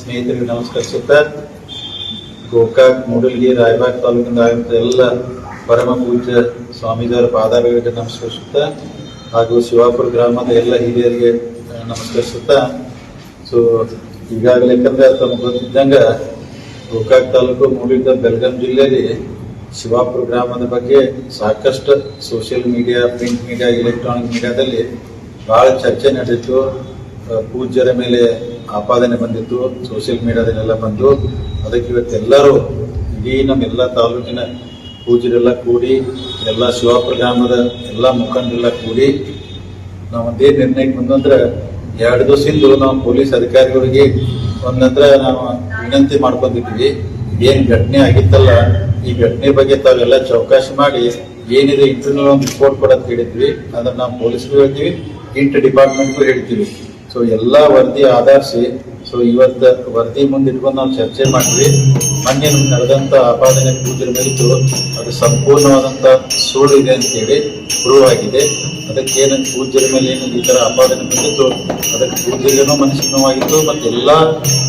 ಸ್ನೇಹಿತರಿಗೆ ನಮಸ್ಕರಿಸುತ್ತಾ ಗೋಕಾಕ್, ಮೂಡಲ್ಗಿ, ರಾಯಬಾಗ್ ತಾಲೂಕಿಂದ ಆಗಿದ್ದ ಎಲ್ಲ ಪರಮ ಪೂಜ್ಯ ಸ್ವಾಮೀಜಿಯವರ ಪಾದಾರಗಳಿಗೆ ನಮಸ್ಕರಿಸುತ್ತಾ ಹಾಗೂ ಶಿವಾಪುರ ಗ್ರಾಮದ ಎಲ್ಲ ಹಿರಿಯರಿಗೆ ನಮಸ್ಕರಿಸುತ್ತಾ. ಸೊ ಈಗಾಗಲೇ ಯಾಕಂದ್ರೆ ತಮ್ಗೆ ಗೊತ್ತಿದ್ದಂಗೆ ಗೋಕಾಕ್ ತಾಲೂಕು ಮೂಡಿದ ಬೆಳಗಾಂ ಜಿಲ್ಲೆಯಲ್ಲಿ ಶಿವಾಪುರ ಗ್ರಾಮದ ಬಗ್ಗೆ ಸಾಕಷ್ಟು social media print media electronic ಮೀಡಿಯಾದಲ್ಲಿ ಬಹಳ ಚರ್ಚೆ ನಡೆದಿತ್ತು. ಪೂಜ್ಯರ ಮೇಲೆ ಆಪಾದನೆ ಬಂದಿತ್ತು ಸೋಷಿಯಲ್ ಮೀಡಿಯಾದಲ್ಲೆಲ್ಲ ಬಂದು. ಅದಕ್ಕೆ ಇವತ್ತೆಲ್ಲರೂ ಇಡೀ ನಮ್ಮೆಲ್ಲ ತಾಲೂಕಿನ ಪೂಜ್ಯರೆಲ್ಲ ಕೂಡಿ, ಎಲ್ಲ ಶಿವಾಪುರ ಗ್ರಾಮದ ಎಲ್ಲ ಮುಖಂಡರೆಲ್ಲ ಕೂಡಿ ನಾವು ಒಂದೇ ನಿರ್ಣಯಕ್ಕೆ ಬಂದಂದ್ರೆ ಎರಡು ದಿವಸದಿಂದ ನಾವು ಪೊಲೀಸ್ ಅಧಿಕಾರಿಗಳಿಗೆ ಒಂದಂದ್ರೆ ನಾವು ವಿನಂತಿ ಮಾಡ್ಕೊಂಡಿದ್ವಿ ಏನ್ ಘಟನೆ ಆಗಿತ್ತಲ್ಲ, ಈ ಘಟನೆ ಬಗ್ಗೆ ತಾವೆಲ್ಲ ಚೌಕಾಶಿ ಮಾಡಿ ಏನಿದೆ ಇಂಟರ್ನಲ್ ಒಂದು ರಿಪೋರ್ಟ್ ಕೊಡೋದು ಹೇಳಿದ್ವಿ. ಅದನ್ನ ನಾವು ಪೊಲೀಸ್ಗೂ ಹೇಳ್ತೀವಿ, ಇಂಟರ್ ಡಿಪಾರ್ಟ್ಮೆಂಟ್ಗೂ ಹೇಳ್ತೀವಿ. ಸೊ ಎಲ್ಲ ವರದಿ ಆಧರಿಸಿ ಸೊ ಇವತ್ತು ವರದಿ ಮುಂದೆ ಇಟ್ಕೊಂಡು ನಾವು ಚರ್ಚೆ ಮಾಡಿದ್ವಿ ಮೊನ್ನೆ ನಡೆದಂತ ಆಪಾದನೆ ಪೂಜೆ ಮೇಲಿತ್ತು ಅದು ಸಂಪೂರ್ಣವಾದಂತ ಸುಳ್ಳು ಇದೆ ಅಂತೇಳಿ ಪ್ರೂವ್ ಆಗಿದೆ. ಅದಕ್ಕೆ ಏನಂತ ಮೇಲೆ ಏನು ಈ ಥರ ಆಪಾದನೆ ಬಂದಿತ್ತು, ಅದಕ್ಕೆ ಪೂಜ್ಯರಿಗೂ ಮನಸ್ಸಿಗೆ ನೋವಾಗಿತ್ತು ಮತ್ತೆ ಎಲ್ಲ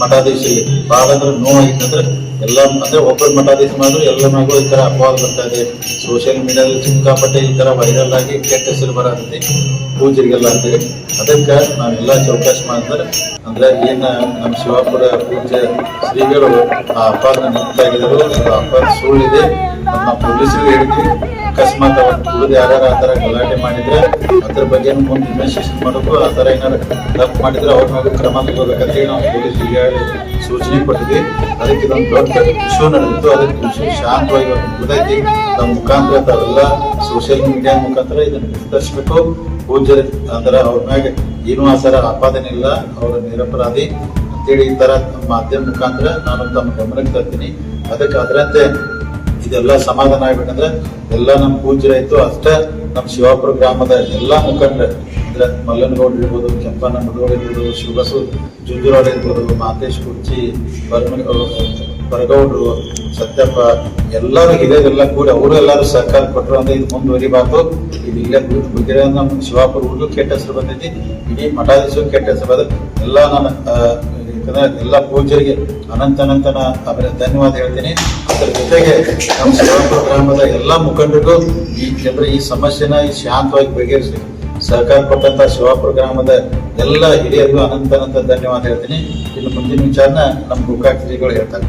ಮಠಾಧೀಶರಿಗೆ ಭಾಳ ಅಂದ್ರೆ ನೋವಾಗಿತ್ತು ಅಂದ್ರೆ ಎಲ್ಲ ಅಂದ್ರೆ ಒಬ್ಬರು ಮಠಾಧೀಶ ಮಾಡಿದ್ರು ಎಲ್ಲ ಮಗು ಈ ತರ ಅಪವಾದ ಬರ್ತಾ ಇದೆ. ಸೋಷಿಯಲ್ ಮೀಡಿಯಾದಲ್ಲಿ ಸಿಕ್ಕಾಪಟ್ಟೆ ಈ ತರ ವೈರಲ್ ಆಗಿ ಕೆಟ್ಟ ಹೆಸರು ಬರತ್ತೆ ಪೂಜರಿಗೆಲ್ಲ ಅಂತೇಳಿ ಅದಕ್ಕೆ ನಾವೆಲ್ಲ ಚೌಕಾಶ್ ಮಾಡಿದ್ರೆ ಅಂದ್ರೆ ಏನ ನಮ್ಮ ಶಿವಾಪುರ ಪೂಜೆ ಶ್ರೀಗಳು ಆ ಅಪ್ಪನ ನಿಂತಾಗಿದ್ರು ಅಪಾರ ಸುಳ್ಳಿದೆ. ನಮ್ಮ ಪೊಲೀಸರು ಹೇಳಿದ್ವಿ. ಅಕಸ್ಮಾತ್ ಅವ್ರ ತುಳಿದು ಯಾರು ಆ ತರ ಗಲಾಟೆ ಮಾಡಿದ್ರೆ ಅದ್ರ ಬಗ್ಗೆ ಮುಂದೆ ಇನ್ವೆಸ್ಟಿಗೇಷನ್ ಮಾಡಬೇಕು. ಆ ಥರ ಏನಾರು ತಪ್ಪು ಮಾಡಿದ್ರೆ ಅವ್ರ ಮೇಲೆ ಕ್ರಮ ತಗೋಬೇಕಂತ ಹೇಳಿ ನಾವು ಪೊಲೀಸರಿಗೆ ಹೇಳಿ ಸೂಚನೆ ಕೊಟ್ಟಿದ್ವಿ. ಅದಕ್ಕೆ ಇದೊಂದು ದೊಡ್ಡ ಇಶ್ಯೂ ನಡೆದಿತ್ತು. ಅದಕ್ಕೆ ಇಶ್ಯೂ ಶಾಂತವಾಗಿ ಮುಗಿದೈತಿ ನಮ್ಮ ಮುಖಾಂತರ ತಾವೆಲ್ಲ ಸೋಷಿಯಲ್ ಮೀಡಿಯಾ ಮುಖಾಂತರ ಇದನ್ನು ವಿಸ್ತರಿಸಬೇಕು ಪೂಜ್ಯರ ಅಂದ್ರೆ ಅವ್ರ ಮ್ಯಾಗ ಏನೂ ಆಸರ ಥರ ಆಪಾದನೆ ಇಲ್ಲ. ಅವರು ನಿರಪರಾಧಿ ಅಂತೇಳಿ ಈ ತರ ಮಾಧ್ಯಮ ಮುಖಾಂತರ ನಾನು ತಮ್ಮ ಗಮನಕ್ಕೆ ತರ್ತೀನಿ. ಅದಕ್ಕೆ ಅದರಂತೆ ಇದೆಲ್ಲ ಸಮಾಧಾನ ಆಗ್ಬೇಕಂದ್ರೆ ಎಲ್ಲ ನಮ್ಮ ಪೂಜ್ಯರಾಯ್ತು ಅಷ್ಟೇ ನಮ್ಮ ಶಿವಾಪುರ ಗ್ರಾಮದ ಎಲ್ಲ ಮುಖಂಡರು, ಅಂದ್ರೆ ಮಲ್ಲನಗೌಡ ಇರ್ಬೋದು ಕೆಂಪಣ್ಣ ಮುದೋಳ ಇರ್ಬೋದು ಶಿವಬಸು ಜುಂಜುರಾಡ್ ಇರ್ಬೋದು, ಮಾತೇಶ್ ಕುರ್ಚಿ ಬರ್ಮ ಬರಗೌಡ್ರು ಸತ್ಯಪ್ಪ ಎಲ್ಲರೂ ಹಿರಿಯರೆಲ್ಲ ಕೂಡಿ ಅವರು ಎಲ್ಲರೂ ಸಹಕಾರ ಕೊಟ್ಟರು ಅಂದ್ರೆ ಇದು ಮುಂದುವರಿಬಾರ್ದು. ಇದು ಇಲ್ಲೇ ಬಿದ್ದಿರೋ ನಮ್ಮ ಶಿವಾಪುರ ಊರಿಗೂ ಕೆಟ್ಟ ಹೆಸರು ಬಂದೈತಿ. ಇಡೀ ಮಠಾಧೀಶರು ಕೆಟ್ಟ ಹೆಸರು ಬಂದ ಎಲ್ಲ ನಾನು ಆ, ಯಾಕಂದ್ರೆ ಎಲ್ಲ ಪೂಜ್ಯರಿಗೆ ಅನಂತ ಅನಂತನ ಅವರ ಧನ್ಯವಾದ ಹೇಳ್ತೀನಿ. ಅದರ ಜೊತೆಗೆ ನಮ್ಮ ಶಿವಾಪುರ ಗ್ರಾಮದ ಎಲ್ಲ ಮುಖಂಡರು ಈ ಜನರು ಈ ಸಮಸ್ಯೆನ ಈ ಶಾಂತವಾಗಿ ಬಗೆಹರಿಸಿ. ಸಹಕಾರ ಕೊಟ್ಟಂತ ಶಿವಾಪುರ ಗ್ರಾಮದ ಎಲ್ಲ ಹಿರಿಯರಿಗೂ ಅನಂತ ಅನಂತ ಧನ್ಯವಾದ ಹೇಳ್ತೀನಿ. ಇನ್ನು ಮುಂದಿನ ವಿಚಾರನ ನಮ್ಮ ಗೋಕಾಕ್ ಹೇಳ್ತಾರೆ.